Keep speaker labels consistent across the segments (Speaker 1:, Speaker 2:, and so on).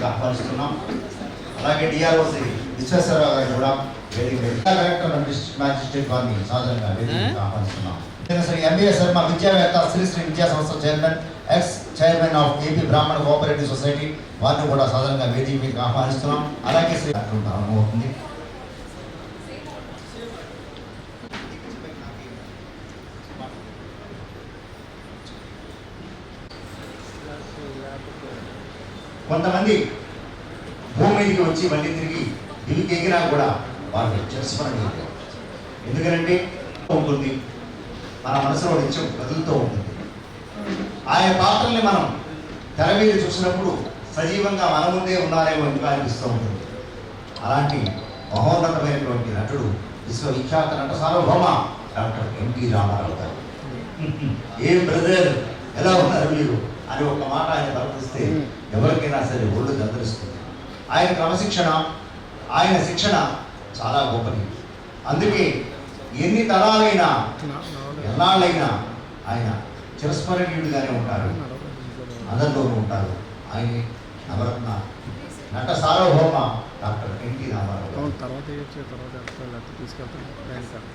Speaker 1: వేదికకు ఆహ్వానిస్తున్నాం. అలాగే డిఆర్ఓ శ్రీ విశ్వేశ్వరరావు గారు కూడా వేదిక కలెక్టర్ డిస్ట్రిక్ట్ మ్యాజిస్ట్రేట్ వారిని సాధారణంగా వేదిక ఆహ్వానిస్తున్నాం. శ్రీ ఎంబీఏ శర్మ విద్యావేత్త విద్యా సంస్థ chairman ex chairman of AP Brahmana cooperative society వారిని కూడా సాధారణంగా వేదిక మీకు ఆహ్వానిస్తున్నాం. అలాగే శ్రీ అవుతుంది. కొంతమంది మీదకి వచ్చి మళ్ళీ తిరిగి దివికి ఎగినా కూడా వాళ్ళు చేసుకుని ఎందుకంటే ఉంటుంది. మన మనసులో నిత్యం కదులుతూ ఉంటుంది. ఆయా పాత్రల్ని మనం తెర మీద చూసినప్పుడు సజీవంగా మన ముందే ఉన్నారేమో ఎందుకు అనిపిస్తూ ఉంటుంది. అలాంటి మహోన్నతమైనటువంటి నటుడు విశ్వవిఖ్యాత నట సార్వభౌమ డాక్టర్ ఎన్టీ రామారావు గారు. ఏ బ్రదర్ ఎలా ఉన్నారు మీరు? అని ఒక మాట ఆయన ప్రవర్తిస్తే ఎవరికైనా సరే ఒళ్ళు గందరిస్తుంది. ఆయన క్రమశిక్షణ ఆయన శిక్షణ చాలా గొప్పది. అందుకే ఎన్ని తరాలైనా ఎన్నాళ్ళైనా ఆయన చిరస్మరణీయుడిగానే ఉంటారు. అందరిలోనూ ఉంటారు. ఆయన నవరత్న నట సార్వభౌమ డాక్టర్ ఎన్టీ రామారావు
Speaker 2: తర్వాత తర్వాత తీసుకెళ్తాను ట్రైన్ కాదు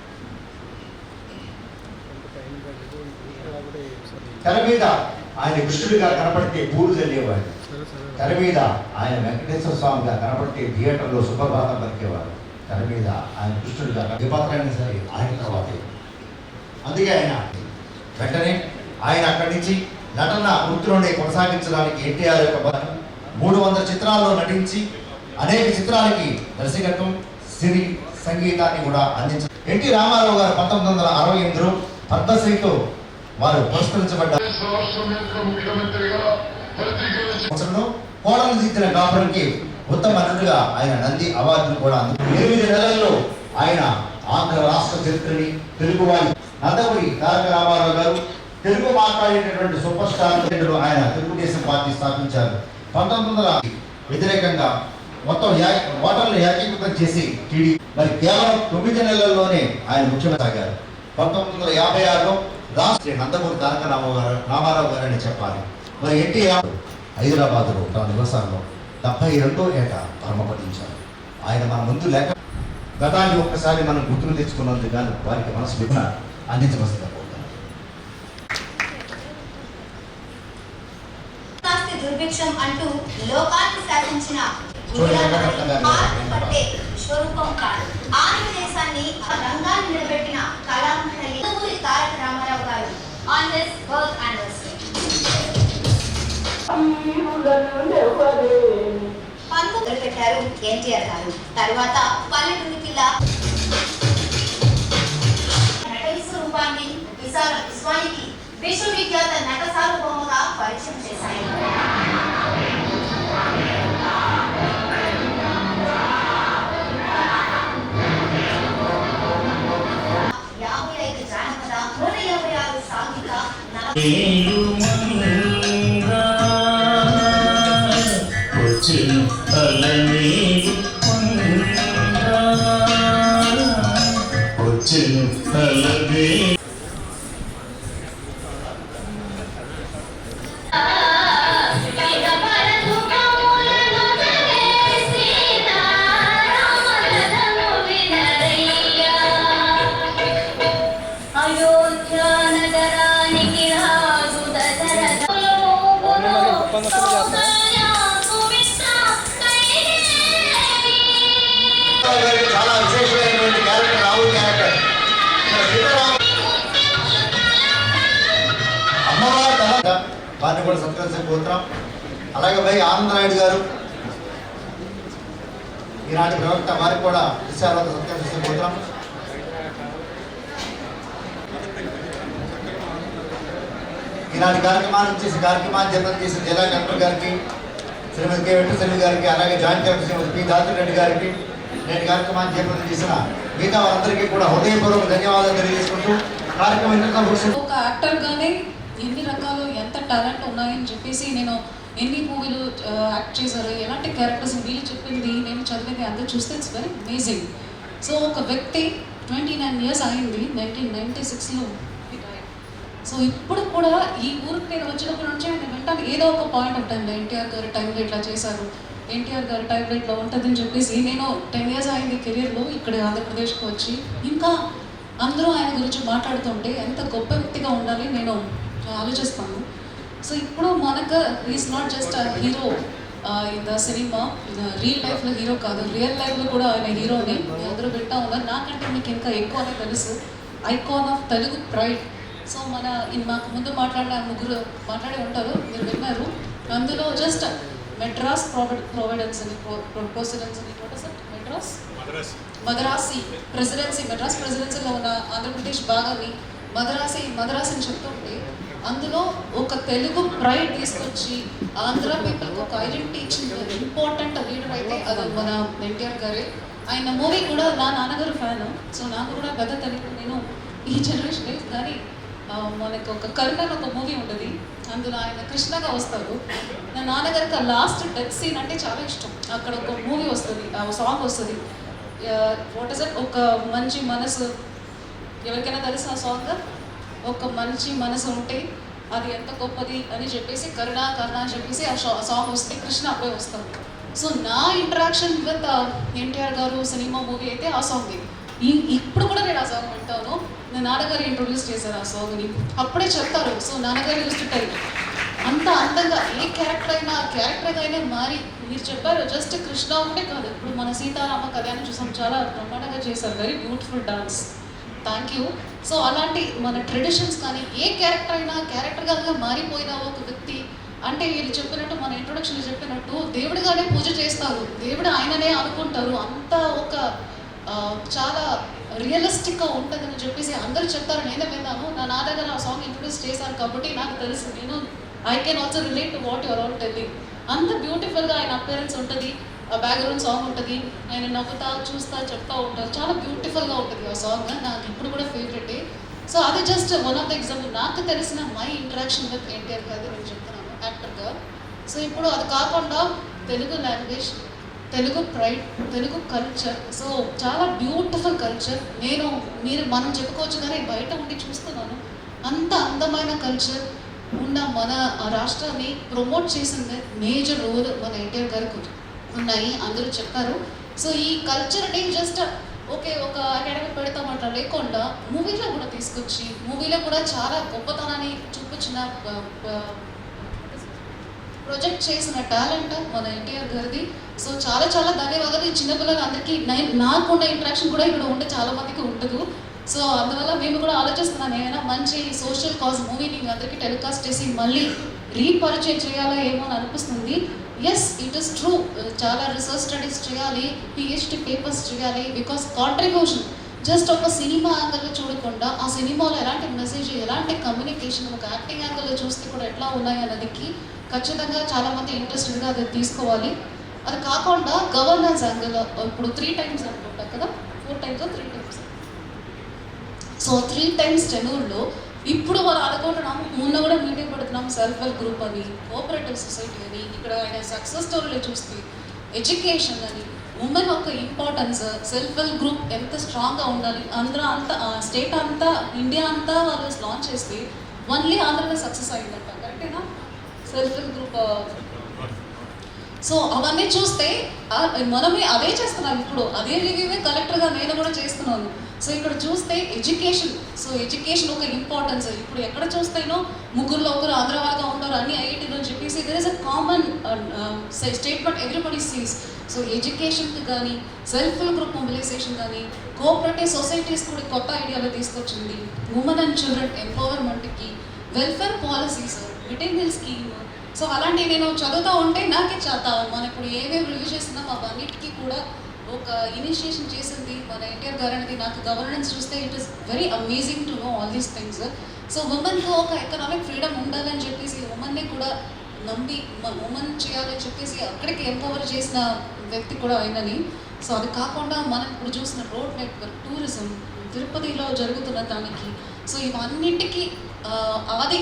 Speaker 2: ట్రైన్ కాదు సరే
Speaker 1: తెర మీద ఆయన కృష్ణుడిగా కనపడితే పూలు చల్లేవాడు తెర మీద ఆయన వెంకటేశ్వర స్వామిగా కనపడితే థియేటర్లో సుప్రభాతం పలికేవారు తెర మీద ఆయన కృష్ణుడిగా ఏ పాత్ర అయినా సరే ఆయన తర్వాతే. అందుకే ఆయన వెంటనే ఆయన అక్కడి నుంచి నటన వృత్తిలోనే కొనసాగించడానికి ఎన్టీఆర్ యొక్క బలం మూడు వందల చిత్రాల్లో నటించి అనేక చిత్రాలకి దర్శకత్వం సిరి సంగీతాన్ని కూడా అందించారు ఎన్టీ రామారావు గారు పంతొమ్మిది వందల అరవై ఎనిమిదిలో పద్మశ్రీతో వారు పురస్కరించబడ్డారు. సంవత్సరంలో కోడలు దిద్దిన కాపురంకి ఉత్తమ నటుడుగా ఆయన నంది అవార్డును కూడా ఎనిమిది నెలల్లో ఆయన ఆంధ్ర రాష్ట్ర చరిత్రని తెలుగువారి నందమూరి తారక రామారావు గారు తెలుగు మాట్లాడేటటువంటి సూపర్ స్టార్ ఆయన తెలుగుదేశం పార్టీ స్థాపించారు. పంతొమ్మిది వందల వ్యతిరేకంగా మొత్తం ఓటర్లు ఏకీకృతం చేసి టీడీ మరి కేవలం తొమ్మిది నెలల్లోనే ఆయన ముఖ్యమంత్రి సాగారు. పంతొమ్మిది వందల యాభై ఆరులో రాష్ట్ర నందమూరి తారక రామారావు రామారావు గారు అని చెప్పాలి. మరి ఎన్టీఆర్ హైదరాబాద్లో తన నివసాల్లో డెబ్బై రెండో ఏట పరమపదించారు ఆయన మన ముందు లేక గతాన్ని ఒక్కసారి మనం గుర్తులు తెచ్చుకున్నందుకు గాను వారికి మనసు విభన అందించవలసిందిగా కోరుతున్నాను.
Speaker 3: నాస్తి దుర్భిక్షం అంటూ లోకాన్ని శాసించిన స్వరూపం కాదు. ఆంధ్రదేశాన్ని రంగాన్ని నిలబెట్టిన కళామహలి నందమూరి తారక రామారావు గారు. ఆన్ దిస్ బర్త్ యానివర్సరీ పంతొమ్మిది మొదలుపెట్టారు ఎన్టీఆర్ గారు. తర్వాత పల్లెటూరి పిల్ల నటేశ్వర రూపాన్ని విశాల విశ్వానికి విశ్వవిఖ్యాత నట సార్వభౌమగా పరిచయం చేశాయి
Speaker 1: Quero వారిని కూడా సత్కరించకపోతున్నాం అలాగే భయ్ ఆనందనాయుడు గారు ఈనాటి ప్రవక్త వారికి కూడా విశాలతో సత్కరించకపోతున్నాం ఈనాటి కార్యక్రమాన్ని చేసి కార్యక్రమాన్ని జపం చేసిన జిల్లా కలెక్టర్ గారికి శ్రీమతి కె వెంకటశ్రీ గారికి అలాగే joint collector Srimathi P Dasari Reddy గారికి నేటి కార్యక్రమాన్ని చేపట్టి చేసిన మిగతా వారందరికీ కూడా హృదయపూర్వక ధన్యవాదాలు తెలియజేసుకుంటూ కార్యక్రమం
Speaker 4: ఒక యాక్టర్గానే ఎన్ని రకాలు ఎంత టాలెంట్ ఉన్నాయని చెప్పేసి నేను ఎన్ని మూవీలు యాక్ట్ చేశారు ఎలాంటి క్యారెక్టర్స్ వీళ్ళు చెప్పింది నేను చదివింది అందరూ చూస్తే ఇట్స్ వెరీ అమేజింగ్ సో ఒక వ్యక్తి ట్వంటీ నైన్ ఇయర్స్ అయింది నైన్టీన్ నైంటీ సిక్స్లో సో ఇప్పుడు కూడా ఈ ఊరికి నేను వచ్చినప్పటి నుంచి ఆయన వెంటనే. ఏదో ఒక పాయింట్ ఆఫ్ టైంలో ఎన్టీఆర్ గారు టైంలో ఇట్లా చేశారు ఎన్టీఆర్ గారు టైం లైట్లో ఉంటుందని చెప్పేసి నేను టెన్ ఇయర్స్ అయింది కెరియర్లో ఇక్కడ ఆంధ్రప్రదేశ్కి వచ్చి. ఇంకా అందరూ ఆయన గురించి మాట్లాడుతుంటే ఎంత గొప్ప వ్యక్తిగా ఉండాలి నేను ఆలోచిస్తాను సో ఇప్పుడు మనకు is not just hero in the cinema real లైఫ్లో హీరో కాదు రియల్ లైఫ్లో కూడా ఆయన హీరోని మీ అందరూ వింటా ఉన్నారు. నాకంటే మీకు ఇంకా ఎక్కువ అని తెలుసు. Icon of Telugu pride so మన మాకు ముందు మాట్లాడిన ముగ్గురు మాట్లాడి ఉంటారు మీరు విన్నారు. అందులో జస్ట్ మెడ్రాస్ ప్రొవైడ్ ప్రొవైడెన్స్ అని ప్రొసిడెన్స్ అని it? మెడ్రాస్ మదరాసి ప్రెసిడెన్సీ మెడ్రాస్ ప్రెసిడెన్సీలో ఉన్న ఆంధ్రప్రదేశ్ భాగాన్ని మదరాసి మదరాసి అని చెప్తుంటే అందులో ఒక తెలుగు ప్రైడ్ తీసుకొచ్చి ఆంధ్ర పీపుల్కి ఒక ఐడెంటిటీ ఇచ్చిన ఇంపార్టెంట్ లీడర్ అయితే అది మన ఎన్టీఆర్ గారే. ఆయన మూవీ కూడా నా నాన్నగారు ఫ్యాన్ సో నాకు కూడా పెద్ద తెలుగు నేను ఈ జనరేషన్ కానీ మనకు ఒక కర్ణన్ ఒక మూవీ ఉంటుంది. అందులో ఆయన కృష్ణగా వస్తారు నా నాన్నగారికి లాస్ట్ డెత్ సీన్ అంటే చాలా ఇష్టం. అక్కడ ఒక మూవీ వస్తుంది ఆ సాంగ్ వస్తుంది. వాట్ ఇస్ ఒక మంచి మనసు. ఎవరికైనా తెలిసిన ఆ సాంగ్ ఒక మంచి మనసు ఉంటే అది ఎంత గొప్పది అని చెప్పేసి కరుణ కరుణ అని చెప్పేసి ఆ షా- సాంగ్ వస్తే కృష్ణ అప్పుడే వస్తారు సో నా ఇంటరాక్షన్ విత్ ఎన్టీఆర్ గారు సినిమా మూవీ అయితే ఆ సాంగ్ ఇప్పుడు కూడా నేను ఆ సాంగ్ వింటాను. నేను నాన్నగారు ఇంట్రొడ్యూస్ చేశారు ఆ సాంగ్ని అప్పుడే చెప్తారు. సో నాన్నగారు చూస్తుంటారు అంత అందంగా ఏ క్యారెక్టర్ అయినా ఆ క్యారెక్టర్ అయినా మారి మీరు చెప్పారు. జస్ట్ కృష్ణ ఒకటే కాదు. ఇప్పుడు మన సీతారామ కళ్యాణం చూసాం. చాలా బ్రహ్మాండంగా చేశారు. Very beautiful dance thank you so అలాంటి మన ట్రెడిషన్స్ కానీ ఏ క్యారెక్టర్ అయినా క్యారెక్టర్గా మారిపోయినా ఒక వ్యక్తి అంటే వీళ్ళు చెప్పినట్టు మన ఇంట్రొడక్షన్లో చెప్పినట్టు దేవుడిగానే పూజ చేస్తారు. దేవుడు ఆయననే అనుకుంటారు. అంత ఒక చాలా రియలిస్టిక్గా ఉంటుందని చెప్పేసి అందరూ చెప్తారు. నేనే విన్నాను. నా నా దగ్గర ఆ సాంగ్ ఇంట్రొడ్యూస్ చేశారు కాబట్టి నాకు తెలుసు. నేను I can also relate to what your all telling అంత బ్యూటిఫుల్గా ఆయన అపేరెన్స్ ఉంటుంది. బ్యాక్గ్రౌండ్ సాంగ్ ఉంటుంది. ఆయన నవ్వుతా చూస్తా చెప్తా ఉంటారు చాలా బ్యూటిఫుల్గా ఉంటుంది ఆ సాంగ్ నాకు ఇప్పుడు కూడా ఫేవరెట్ సో అది just one of the example నాకు తెలిసిన మై ఇంటరాక్షన్ విత్ ఎన్టీఆర్ గారు నేను చెప్తున్నాను. యాక్టర్గా సో ఇప్పుడు అది కాకుండా Telugu language Telugu pride Telugu culture so చాలా బ్యూటిఫుల్ కల్చర్ నేను మీరు మనం చెప్పుకోవచ్చు కానీ బయట ఉండి చూస్తున్నాను. అంత అందమైన కల్చర్ ఉన్న మన రాష్ట్రాన్ని ప్రమోట్ చేసింది మేజర్ రోల్ మన ఎన్టీఆర్ గారికి ఉన్నాయి అందరూ చెప్పారు. సో ఈ కల్చర్ అనేది జస్ట్ ఓకే ఒక అకాడమీ పెడతాం లేకుండా మూవీలో కూడా తీసుకొచ్చి మూవీలో కూడా చాలా గొప్పతనాన్ని చూపించిన ప్రొజెక్ట్ చేసిన టాలెంట్ మన ఎన్టీఆర్ గారిది. సో చాలా చాలా ధన్యవాదాలు. ఈ చిన్నపిల్లలు అందరికీ నాకు ఉండే ఇంట్రాక్షన్ కూడా ఇక్కడ ఉంటే చాలా మందికి ఉండదు సో అందువల్ల మేము కూడా ఆలోచిస్తున్నాను ఏమైనా మంచి సోషల్ కాజ్ మూవీని అందరికీ టెలికాస్ట్ చేసి మళ్ళీ రీపరిచయం చేయాలా ఏమో అని అనిపిస్తుంది. ఎస్ ఇట్ ఇస్ ట్రూ చాలా రీసెర్చ్ స్టడీస్ చేయాలి పిహెచ్డి పేపర్స్ చేయాలి బికాస్ కాంట్రిబ్యూషన్ జస్ట్ ఒక సినిమా యాంగిల్లో చూడకుండా ఆ సినిమాలో ఎలాంటి మెసేజ్ ఎలాంటి కమ్యూనికేషన్ ఒక యాక్టింగ్ యాంగిల్లో చూస్తే కూడా ఎట్లా ఉన్నాయి అన్నదికి ఖచ్చితంగా చాలామంది ఇంట్రెస్టెడ్గా అది తీసుకోవాలి. అది కాకుండా గవర్నెన్స్ యాంగిల్ ఇప్పుడు త్రీ టైమ్స్ అనుకుంటా కదా? Four times three times so three times టెనూర్లో ఇప్పుడు వాళ్ళు అనుకుంటున్నాము మొన్న కూడా మీటింగ్ పెడుతున్నాం సెల్ఫ్ హెల్ప్ గ్రూప్ అని కోఆపరేటివ్ సొసైటీ అని ఇక్కడ ఆయన సక్సెస్ స్టోరీలో చూస్తే ఎడ్యుకేషన్ అని ఉమెన్ ఒక ఇంపార్టెన్స్ సెల్ఫ్ హెల్ప్ గ్రూప్ ఎంత స్ట్రాంగ్గా ఉండాలి ఆంధ్ర అంతా స్టేట్ అంతా ఇండియా అంతా వాళ్ళు లాంచ్ చేస్తే ఓన్లీ ఆంధ్రలో సక్సెస్ అయిందంట కరెక్టేనా సెల్ఫ్ హెల్ప్ గ్రూప్ సో అవన్నీ చూస్తే మనమే అదే చేస్తున్నాం ఇప్పుడు అదే రివ్యూవే కలెక్టర్గా నేను కూడా చేస్తున్నాను. సో ఇక్కడ చూస్తే ఎడ్యుకేషన్ సో ఎడ్యుకేషన్ ఒక ఇంపార్టెన్స్ ఇప్పుడు ఎక్కడ చూస్తేనో ముగ్గురులో ఒకరు ఆంధ్ర ఉంటారు అన్ని ఐఐటీలో అని చెప్పేసి there is a common statement everybody sees so ఎడ్యుకేషన్కి కానీ సెల్ఫ్ హెల్ప్ గ్రూప్ మొబిలైజేషన్ కానీ కోఆపరేటివ్ సొసైటీస్ కూడా కొత్త ఐడియాలు తీసుకొచ్చింది. Women and children ఎంపవర్మెంట్కి welfare policies mid scheme so అలాంటివి నేను చదువుతూ ఉంటే నాకే చేత. మనం ఇప్పుడు ఏమేమి రివ్యూ చేస్తున్నాం అవన్నిటికీ కూడా ఒక ఇనిషియేషన్ చేసింది మన ఎన్టీఆర్ గారు అనేది నాకు గవర్నెన్స్ చూస్తే it is very amazing to know all these things so ఉమెన్కు ఒక ఎకనామిక్ ఫ్రీడమ్ ఉండాలని చెప్పేసి ఉమెన్ని కూడా నమ్మి ఉమెన్ చేయాలని చెప్పేసి అక్కడికి ఎంపవర్ చేసిన వ్యక్తి కూడా అయినని సో అది కాకుండా మనం ఇప్పుడు చూసిన రోడ్ నెట్వర్క్ టూరిజం తిరుపతిలో జరుగుతున్న దానికి. సో ఇవన్నింటికి అది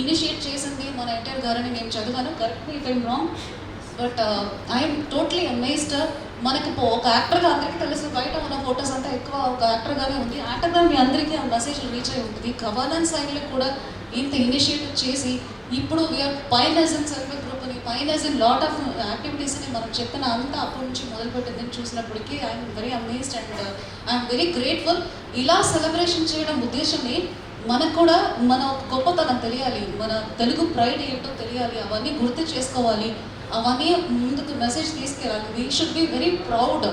Speaker 4: ఇనిషియేట్ చేసింది మన ఎన్టీఆర్ గారని నేను చదివాను. Correct me time wrong but I'm totally amazed మనకి ఒక యాక్టర్గా అందరికీ తెలుసు బయట ఉన్న ఫొటోస్ అంతా ఎక్కువ ఒక యాక్టర్గానే ఉంది. యాక్టర్గా మీ అందరికీ ఆ మెసేజ్ రీచ్ అయి ఉంటుంది. గవర్నెన్స్ సైడ్లో కూడా ఇంత ఇనిషియేటివ్ చేసి ఇప్పుడు we are pinus and self group అని పైన ఇన్ లాట్ ఆఫ్ యాక్టివిటీస్ని మనం చెప్పిన అంతా అప్పటి నుంచి మొదలుపెట్టిందని చూసినప్పటికీ I'm very amazed and I'm very grateful ఇలా సెలబ్రేషన్ చేయడం ఉద్దేశమే మనకు కూడా మన గొప్పతనం తెలియాలి. మన తెలుగు ప్రైడ్ ఏంటో తెలియాలి. అవన్నీ గుర్తు చేసుకోవాలి. అవన్నీ ముందుకు మెసేజ్ తీసుకెళ్ళాలి. We should be very proud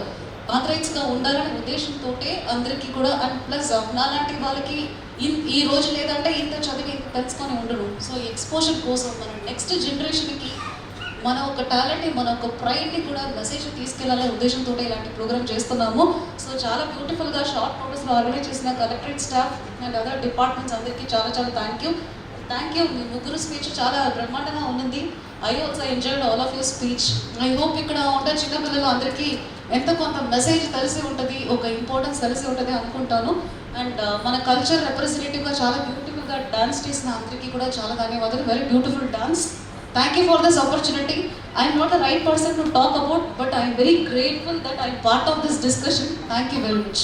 Speaker 4: ఆథరైజ్గా ఉండాలనే ఉద్దేశంతో అందరికీ కూడా అండ్ ప్లస్ నాలాంటి వాళ్ళకి ఇన్- ఈ రోజు లేదంటే ఇంత చదివి ఇంత తెలుసుకొని ఉండడు సో ఎక్స్పోజర్ కోసం మనం నెక్స్ట్ జనరేషన్కి మన ఒక టాలెంట్ని మన ఒక ప్రైడ్ని కూడా మెసేజ్ తీసుకెళ్ళాలనే ఉద్దేశంతో ఇలాంటి ప్రోగ్రామ్ చేస్తున్నాము. సో చాలా బ్యూటిఫుల్గా షార్ట్ నోటీస్లో ఆర్గనైజ్ చేసిన collectorate staff and other departments అందరికీ చాలా చాలా థ్యాంక్ యూ థ్యాంక్ యూ మీ ముగ్గురు స్పీచ్ చాలా బ్రహ్మాండంగా ఉన్నది. I also enjoyed all of your speech I hope ఇక్కడ ఉండే చిన్నపిల్లలు అందరికీ ఎంత కొంత మెసేజ్ తెలిసి ఉంటుంది ఒక ఇంపార్టెన్స్ తెలిసి ఉంటుంది అనుకుంటాను. అండ్ uh, మన కల్చర్ రిప్రజెంటేటివ్గా చాలా బ్యూటిఫుల్గా డాన్స్ చేసిన అందరికీ కూడా చాలా ధన్యవాదాలు. Very beautiful dance thank you for this opportunity I'm not a right person to talk about but I'm very grateful that I part of this discussion thank you very much